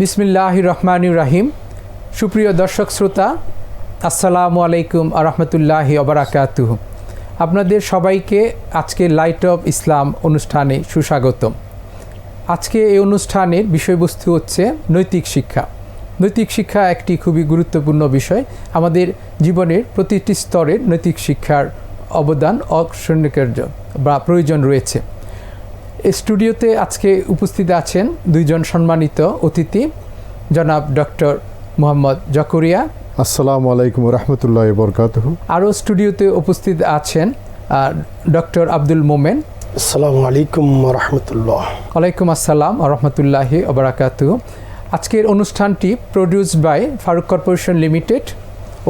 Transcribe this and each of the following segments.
বিসমিল্লাহ রহমানুর রাহিম সুপ্রিয় দর্শক শ্রোতা, আসসালামু আলাইকুম আরহামতুল্লাহি অবরাকাতুহ আপনাদের সবাইকে আজকে লাইট অফ ইসলাম অনুষ্ঠানে সুস্বাগতম। আজকে এই অনুষ্ঠানের বিষয়বস্তু হচ্ছে নৈতিক শিক্ষা। নৈতিক শিক্ষা একটি খুবই গুরুত্বপূর্ণ বিষয়। আমাদের জীবনের প্রতিটি স্তরের নৈতিক শিক্ষার অবদান অসন্নিকার্য বা প্রয়োজন রয়েছে। স্টুডিওতে আজকে উপস্থিত আছেন দুইজন সম্মানিত অতিথি জনাব ডক্টর মোহাম্মদ জকরিয়া। আসসালামু আলাইকুম রহমতুল্লাহ বরকাত আরও স্টুডিওতে উপস্থিত আছেন ডক্টর আব্দুল মোমেন। আসসালামু আলাইকুম রহমতুল্লাহ। ওয়ালাইকুম আসসালাম রহমতুল্লাহি ওবরাকাতু আজকের অনুষ্ঠানটি produce by Faruk corporation limited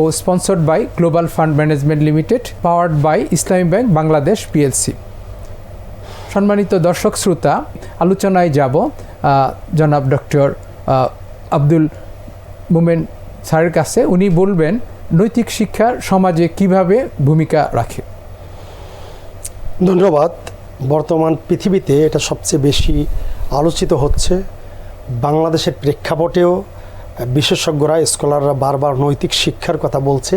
O sponsored by global fund management limited powered by Islami bank Bangladesh PLC. সম্মানিত দর্শক শ্রোতা, আলোচনায় যাব জনাব ডক্টর আব্দুল মোমেন স্যারের কাছে। উনি বলবেন, নৈতিক শিক্ষা সমাজে কীভাবে ভূমিকা রাখে? ধন্যবাদ। বর্তমান পৃথিবীতে এটা সবচেয়ে বেশি আলোচিত হচ্ছে। বাংলাদেশের প্রেক্ষাপটেও বিশেষজ্ঞরা, স্কলাররা বারবার নৈতিক শিক্ষার কথা বলছে,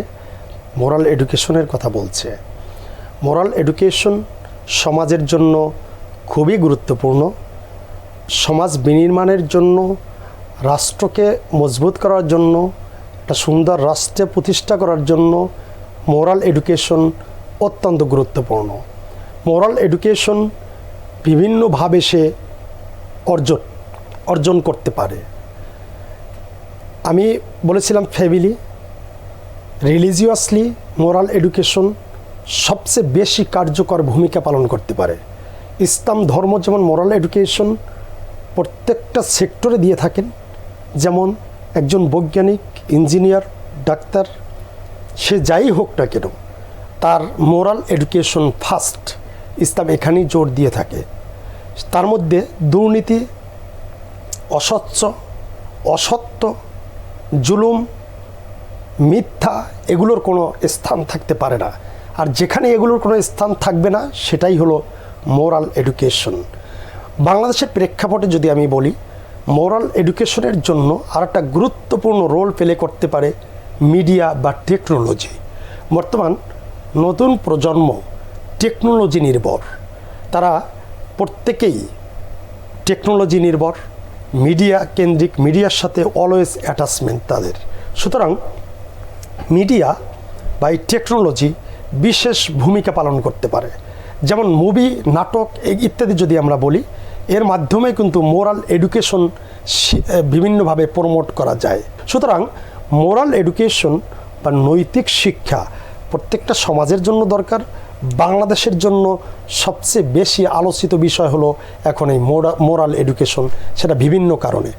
মোরাল এডুকেশনের কথা বলছে। মোরাল এডুকেশন সমাজের জন্য খুবই গুরুত্বপূর্ণ। সমাজ বিনির্মাণের জন্য, রাষ্ট্রকে মজবুত করার জন্য, একটা সুন্দর রাষ্ট্রে প্রতিষ্ঠা করার জন্য মোরাল এডুকেশন অত্যন্ত গুরুত্বপূর্ণ। মোরাল এডুকেশন বিভিন্নভাবে সে অর্জন অর্জন করতে পারে। আমি বলেছিলাম ফ্যামিলি, রিলিজিয়াসলি মোরাল এডুকেশন সবচেয়ে বেশি কার্যকর ভূমিকা পালন করতে পারে। ইসলাম ধর্ম যেমন মোরাল এডুকেশন প্রত্যেকটা সেক্টরে দিয়ে থাকেন, যেমন একজন বৈজ্ঞানিক ইঞ্জিনিয়ার ডাক্তার, সে যাই হোক না কেন, তার মোরাল এডুকেশন ফার্স্ট ইসলাম এখানেই জোর দিয়ে থাকে। তার মধ্যে দুর্নীতি অস্বচ্ছ অসত্য, জুলুম, মিথ্যা এগুলোর কোনো স্থান থাকতে পারে না। আর যেখানে এগুলোর কোনো স্থান থাকবে না, সেটাই হলো মোরাল এডুকেশন। বাংলাদেশের প্রেক্ষাপটে যদি আমি বলি, মোরাল এডুকেশনের জন্য আর একটা গুরুত্বপূর্ণ রোল প্লে করতে পারে মিডিয়া বা টেকনোলজি। বর্তমান নতুন প্রজন্ম টেকনোলজি নির্ভর। তারা প্রত্যেকেই টেকনোলজি নির্ভর, মিডিয়া কেন্দ্রিক মিডিয়ার সাথে অলওয়েজ অ্যাটাচমেন্ট তাদের। সুতরাং মিডিয়া বা এই টেকনোলজি বিশেষ ভূমিকা পালন করতে পারে। যেমন মুভি, নাটক ইত্যাদি যদি আমরা বলি, এর মাধ্যমে কিন্তু মোরাল এডুকেশন বিভিন্নভাবে প্রমোট করা যায়। সুতরাং মোরাল এডুকেশন বা নৈতিক শিক্ষা প্রত্যেকটা সমাজের জন্য দরকার, বাংলাদেশের জন্য সবচেয়ে বেশি আলোচিত বিষয় হলো এখন এই মোরা, মোরাল এডুকেশন, সেটা বিভিন্ন কারণে।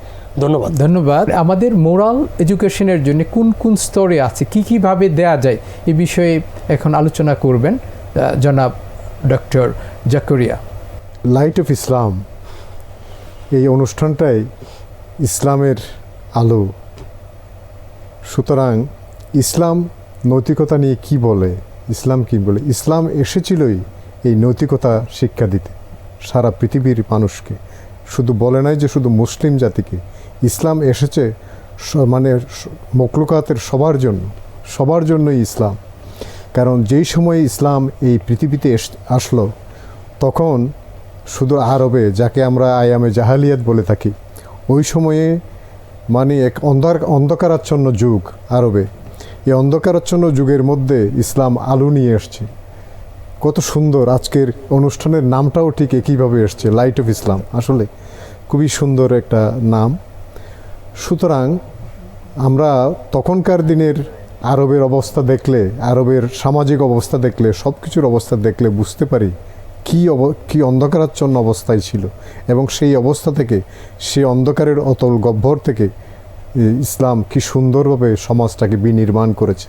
ধন্যবাদ। ধন্যবাদ। আমাদের মোরাল এডুকেশনের জন্য কোন কোন স্তরে আছে, কি, কীভাবে দেয়া যায়, এ বিষয়ে এখন আলোচনা করবেন জনাব doctor Zakaria. Light of Islam এই অনুষ্ঠানটাই ইসলামের আলো। সুতরাং ইসলাম নৈতিকতা নিয়ে কি বলে? ইসলাম কি বলে? ইসলাম এসেছিলই এই নৈতিকতা শিক্ষা দিতে, সারা পৃথিবীর মানুষকে। শুধু বলে নাই যে শুধু মুসলিম জাতিকে। ইসলাম এসেছে মানে মকলুকাতের সবার জন্য, সবার জন্যই ইসলাম। কারণ যেই সময় ইসলাম এই পৃথিবীতে আসলো, তখন শুধু আরবে, যাকে আমরা আয়ামে জাহালিয়াত বলে থাকি, ওই সময়ে মানে এক অন্ধার অন্ধকারাচ্ছন্ন যুগ আরবে। এই অন্ধকারাচ্ছন্ন যুগের মধ্যে ইসলাম আলো নিয়ে এসছে। কত সুন্দর আজকের অনুষ্ঠানের নামটাও ঠিক একইভাবে এসছে লাইট অফ ইসলাম আসলে খুবই সুন্দর একটা নাম। সুতরাং আমরা তখনকার দিনের আরবের অবস্থা দেখলে, আরবের সামাজিক অবস্থা দেখলে সব কিছুর অবস্থা দেখলে বুঝতে পারি কী অব, কী অন্ধকারাচ্ছন্ন অবস্থায় ছিল। এবং সেই অবস্থা থেকে, সেই অন্ধকারের অতল গহ্বর থেকে ইসলাম কি সুন্দরভাবে সমাজটাকে বিনির্মাণ করেছে।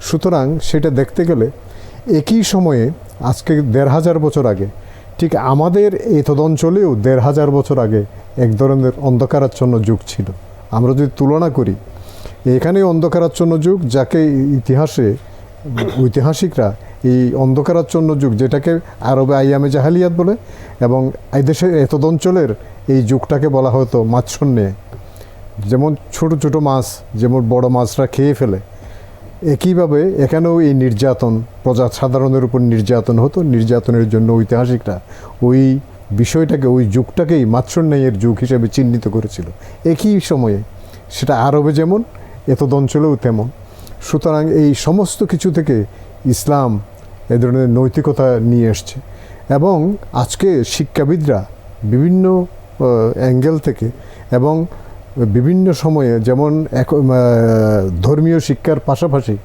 সুতরাং সেটা দেখতে গেলে একই সময়ে, আজকে দেড় হাজার বছর আগে, ঠিক আমাদের এই তদঞ্চলেও দেড় হাজার বছর আগে এক ধরনের অন্ধকারাচ্ছন্ন যুগ ছিল। আমরা যদি তুলনা করি এখানে অন্ধকারাচ্ছন্ন যুগ যাকে ইতিহাসে, ঐতিহাসিকরা এই অন্ধকারাচ্ছন্ন যুগ, যেটাকে আরবে আইয়ামে জাহালিয়াত বলে, এবং এই দেশের এতদ অঞ্চলের এই যুগটাকে বলা হতো মাৎসন্যে যেমন ছোট ছোট মাছ, যেমন বড় মাছরা খেয়ে ফেলে, একইভাবে এখানেও এই নির্যাতন প্রজা সাধারণের উপর নির্যাতন হতো, নির্যাতনের জন্য ঐতিহাসিকরা ওই বিষয়টাকে, ওই যুগটাকেই মাৎসন্যায়ের যুগ হিসেবে চিহ্নিত করেছিল। একই সময়ে সেটা আরবে যেমন এতদ অঞ্চলেও তেমন। সুতরাং এই সমস্ত কিছু থেকে ইসলাম এ ধরনের নৈতিকতা নিয়ে এসছে এবং আজকে শিক্ষাবিদরা বিভিন্ন অ্যাঙ্গেল থেকে এবং বিভিন্ন সময়ে যেমন ধর্মীয় শিক্ষার পাশাপাশি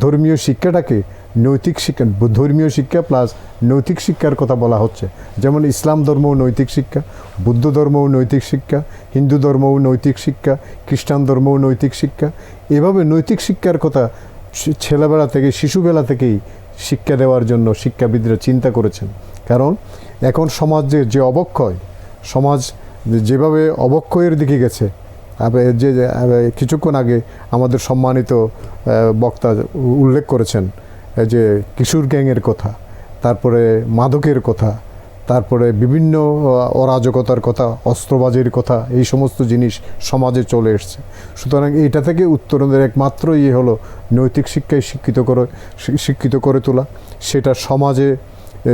ধর্মীয় শিক্ষাটাকে নৈতিক শিক্ষা, ধর্মীয় শিক্ষা প্লাস নৈতিক শিক্ষার কথা বলা হচ্ছে। যেমন ইসলাম ধর্মও নৈতিক শিক্ষা, বুদ্ধ ধর্মও নৈতিক শিক্ষা, হিন্দু ধর্মও নৈতিক শিক্ষা, খ্রিস্টান ধর্মও নৈতিক শিক্ষা। এভাবে নৈতিক শিক্ষার কথা ছেলেবেলা থেকে, শিশুবেলা থেকেই শিক্ষা দেওয়ার জন্য শিক্ষাবিদরা চিন্তা করেছেন। কারণ এখন সমাজের যে অবক্ষয়, সমাজ যেভাবে অবক্ষয়ের দিকে গেছে যে কিছুক্ষণ আগে আমাদের সম্মানিত বক্তা উল্লেখ করেছেন যে কিশোর গ্যাংয়ের কথা, তারপরে মাদকের কথা, তারপরে বিভিন্ন অরাজকতার কথা, অস্ত্রবাজের কথা, এই সমস্ত জিনিস সমাজে চলে এসছে। সুতরাং এটা থেকে উত্তরণের একমাত্র ইয়ে হলো নৈতিক শিক্ষায় শিক্ষিত করে শিক্ষিত করে তোলা। সেটা সমাজে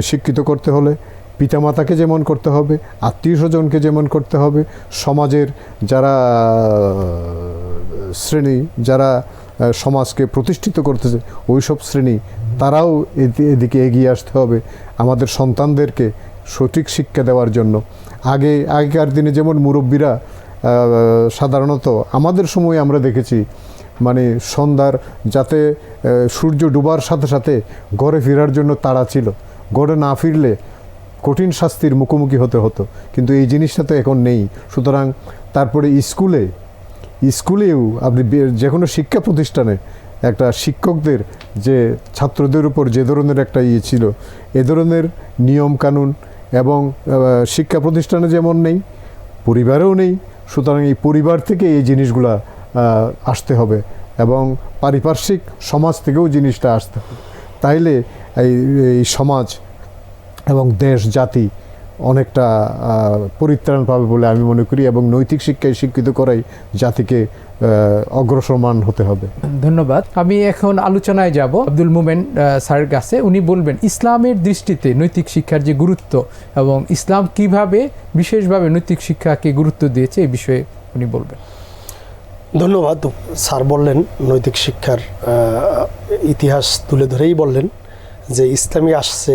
শিক্ষিত করতে হলে পিতামাতাকে যেমন করতে হবে আত্মীয় স্বজনকে যেমন করতে হবে, সমাজের যারা শ্রেণি, যারা সমাজকে প্রতিষ্ঠিত করতেছে ওই সব শ্রেণি, তারাও এদি- এদিকে এগিয়ে আসতে হবে আমাদের সন্তানদেরকে সঠিক শিক্ষা দেওয়ার জন্য। আগে, আগেকার দিনে যেমন মুরব্বীরা সাধারণত আমাদের সময় আমরা দেখেছি মানে সন্ধ্যার যাতে সূর্য ডুবার সাথে সাথে ঘরে ফেরার জন্য তাড়া ছিল। ঘরে না ফিরলে কঠিন শাস্তির মুখোমুখি হতে হতো। কিন্তু এই জিনিসটা তো এখন নেই। সুতরাং তারপরে স্কুলে, স্কুলেও আপনি যে কোনো শিক্ষা প্রতিষ্ঠানে একটা শিক্ষকদের যে, ছাত্রদের উপর যে ধরনের একটা ইয়ে ছিল, এ ধরনের নিয়ম কানুন এবং শিক্ষা প্রতিষ্ঠানে যেমন নেই, পরিবারেও নেই, সুতরাং এই পরিবার থেকে এই জিনিসগুলা আসতে হবে এবং পারিপার্শ্বিক সমাজ থেকেও জিনিসটা আসতে হবে। তাইলে এই সমাজ এবং দেশ জাতি অনেকটা পরিত্রাণ পাবে বলে আমি মনে করি এবং নৈতিক শিক্ষায় শিক্ষিত করাই জাতিকে অগ্রসরমান হতে হবে। ধন্যবাদ। আমি এখন আলোচনায় যাব আব্দুল মোমেন স্যারের কাছে। উনি বলবেন ইসলামের দৃষ্টিতে নৈতিক শিক্ষার যে গুরুত্ব এবং ইসলাম কীভাবে বিশেষভাবে নৈতিক শিক্ষাকে গুরুত্ব দিয়েছে এই বিষয়ে উনি বলবেন। ধন্যবাদ। স্যার বললেন নৈতিক শিক্ষার ইতিহাস তুলে ধরেই বললেন যে ইসলামী আসছে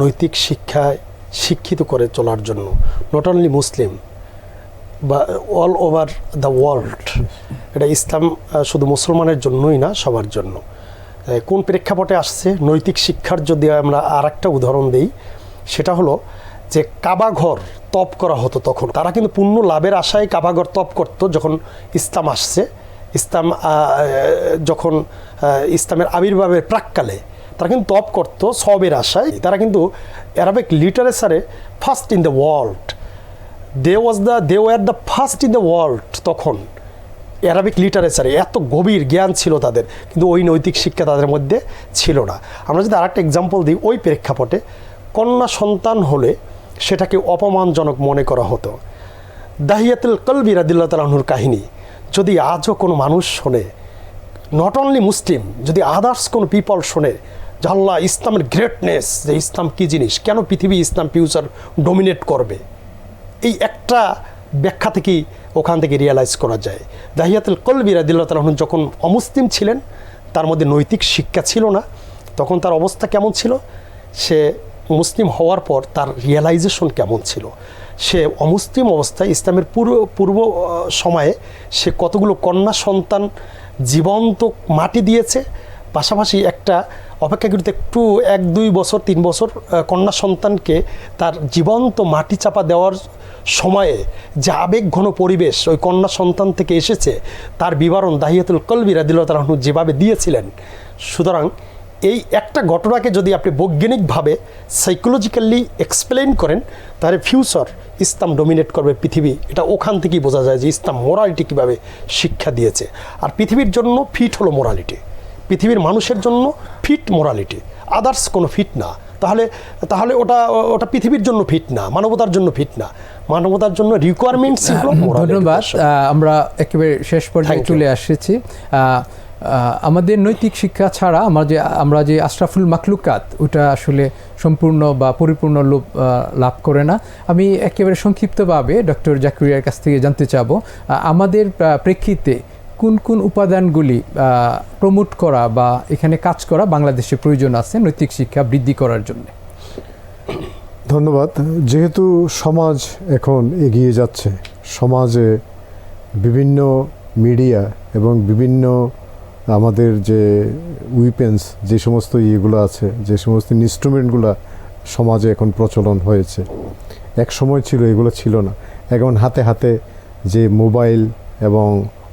নৈতিক শিক্ষায় শিক্ষিত করে চলার জন্য নট অনলি মুসলিম বা অল ওভার দ্য ওয়ার্ল্ড এটা ইসলাম শুধু মুসলমানের জন্যই না, সবার জন্য। কোন প্রেক্ষাপটে আসছে? নৈতিক শিক্ষার যদি আমরা আর একটা উদাহরণ দিই, সেটা হলো যে কাবাঘর তপ করা হতো তখন। তারা কিন্তু পূর্ণ লাভের আশায় কাবাঘর তপ করতো যখন ইসলাম আসছে। ইসলাম যখন ইসলামের আবির্ভাবের প্রাককালে তারা কিন্তু তপ করতো সবের আশায়। তারা কিন্তু Arabic লিটারেচারে first in the world they was the they were the first in the world তখন। অ্যারাবিক লিটারেচারে এত গভীর জ্ঞান ছিল তাদের, কিন্তু ওই নৈতিক শিক্ষা তাদের মধ্যে ছিল না। আমরা যদি আরেকটা এক্সাম্পল দিই, ওই প্রেক্ষাপটে কন্যা সন্তান হলে সেটাকে অপমানজনক মনে করা হতো। দাহিয়াতুল কলবি রাদিল্লা তালাহুর কাহিনী, যদি আজও কোনো মানুষ শোনে নট অনলি মুসলিম যদি আদার্স কোনো পিপল শোনে যে আল্লাহ ইসলামের গ্রেটনেস যে ইসলাম কী জিনিস? কেন পৃথিবী ইসলাম ফিউচার ডোমিনেট করবে? এই একটা ব্যাখ্যা থেকেই ওখান থেকে রিয়েলাইজ করা যায়। দাহিয়াতুল কলবি তালাহন যখন অমুসলিম ছিলেন, তার মধ্যে নৈতিক শিক্ষা ছিল না, তখন তার অবস্থা কেমন ছিল? সে মুসলিম হওয়ার পর তার রিয়েলাইজেশন কেমন ছিল? সে অমুসলিম অবস্থায় ইসলামের পূর্ব পূর্ব সময়ে সে কতগুলো কন্যা সন্তান জীবন্ত মাটি দিয়েছে, পাশাপাশি একটা অপেক্ষাকৃত একটু এক, দুই বছর, তিন বছর কন্যা সন্তানকে তার জীবন্ত মাটি চাপা দেওয়ার সময়ে যে আবেগ ঘন পরিবেশ ওই কন্যা সন্তান থেকে এসেছে, তার বিবরণ দাহিয়াতুল কলবি রাদিল্লাহ তালাহনু যেভাবে দিয়েছিলেন। সুতরাং এই একটা ঘটনাকে যদি আপনি বৈজ্ঞানিকভাবে সাইকোলজিক্যালি এক্সপ্লেন করেন, তাহলে ফিউচার ইসলাম ডোমিনেট করবে পৃথিবী। এটা ওখান থেকেই বোঝা যায় যে ইসলাম মোরালিটি কীভাবে শিক্ষা দিয়েছে। আর পৃথিবীর জন্য ফিট হলো মোরালিটি পৃথিবীর মানুষের জন্য ফিট মোরালিটি আদার্স কোনো ফিট না। তাহলে তাহলে ওটা ওটা পৃথিবীর জন্য ফিট না মানবতার জন্য ফিট না। মানবতার জন্য রিকোয়ারমেন্টস ধন্যবাদ। আমরা একেবারে শেষ পর্যায়ে চলে আহ, আমাদের নৈতিক শিক্ষা ছাড়া আমরা যে আমরা যে আশরাফুল মাকলুকাত ওটা আসলে সম্পূর্ণ বা পরিপূর্ণ লোভ লাভ করে না। আমি একেবারে সংক্ষিপ্তভাবে ডক্টর জাকুরিয়ার কাছ থেকে জানতে চাবো আমাদের প্রেক্ষিতে কোন কোন উপাদানগুলি প্রমোট করা বা এখানে কাজ করা বাংলাদেশে প্রয়োজন আছে নৈতিক শিক্ষা বৃদ্ধি করার জন্য? ধন্যবাদ। যেহেতু সমাজ এখন এগিয়ে যাচ্ছে, সমাজে বিভিন্ন মিডিয়া এবং বিভিন্ন আমাদের যে উইপেন্স যে সমস্ত ইয়েগুলো আছে, যে সমস্ত ইনস্ট্রুমেন্টগুলো সমাজে এখন প্রচলন হয়েছে, এক সময় ছিল, এগুলো ছিল না। এখন হাতে হাতে যে মোবাইল এবং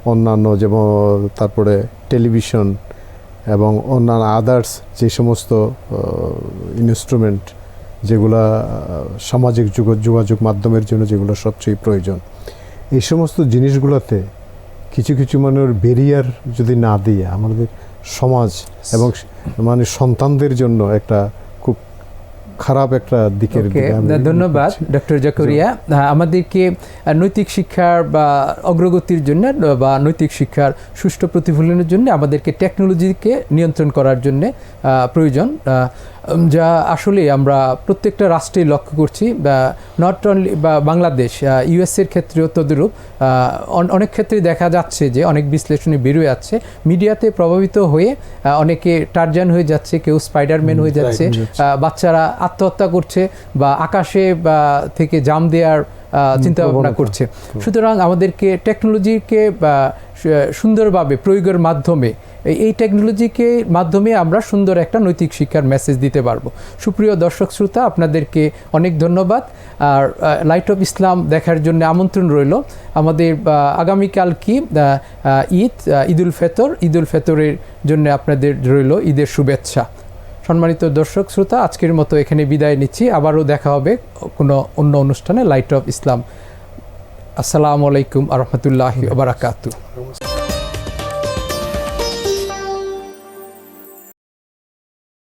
অন্যান্য যেমন তারপরে টেলিভিশন এবং অন্যান্য আদার্স যে সমস্ত ইনস্ট্রুমেন্ট যেগুলা সামাজিক যোগ যোগাযোগ মাধ্যমের জন্য যেগুলো সবচেয়ে প্রয়োজন এই সমস্ত জিনিসগুলোতে কিছু কিছু মানুষের বেরিয়ার যদি না দিয়ে আমাদের সমাজ এবং মানে সন্তানদের জন্য একটা খারাপ একটা দিকের ধন্যবাদ ডক্টর জাকরিয়া। আহ, আমাদেরকে নৈতিক শিক্ষার বা অগ্রগতির জন্য বা নৈতিক শিক্ষার সুষ্ঠু প্রতিফলনের জন্য আমাদেরকে টেকনোলজিকে নিয়ন্ত্রণ করার জন্য প্রয়োজন। যা আসলে আমরা প্রত্যেকটা রাষ্ট্রেই লক্ষ্য করছি বা নট অনলি বা বাংলাদেশ ইউএসের ক্ষেত্রেও তদরূপ অনেক ক্ষেত্রে দেখা যাচ্ছে যে অনেক বিশ্লেষণে বেরোয় যাচ্ছে মিডিয়াতে প্রভাবিত হয়ে অনেকে টার্জান হয়ে যাচ্ছে কেউ স্পাইডারম্যান হয়ে যাচ্ছে হয়ে বাচ্চারা আত্মহত্যা করছে বা আকাশে বা থেকে জাম দেওয়ার চিন্তা ভাবনা করছে। সুতরাং আমাদেরকে টেকনোলজিকে সুন্দরভাবে প্রয়োগের মাধ্যমে এই- টেকনোলজিকে মাধ্যমে আমরা সুন্দর একটা নৈতিক শিক্ষার মেসেজ দিতে পারব। সুপ্রিয় দর্শক শ্রোতা আপনাদেরকে অনেক ধন্যবাদ। আর লাইট অফ ইসলাম দেখার জন্য আমন্ত্রণ রইল। আমাদের আগামীকাল কি? ঈদ ঈদুল ফেতর। ঈদুল ফেতরের জন্য আপনাদের রইল ঈদের শুভেচ্ছা। সম্মানিত দর্শক, শ্রোতা, আজকের মতো এখানে বিদায় নিচ্ছি। আবারও দেখা হবে কোনো অন্য অনুষ্ঠানে লাইট অফ ইসলাম আসসালামু আলাইকুম আ রহমতুল্লাহি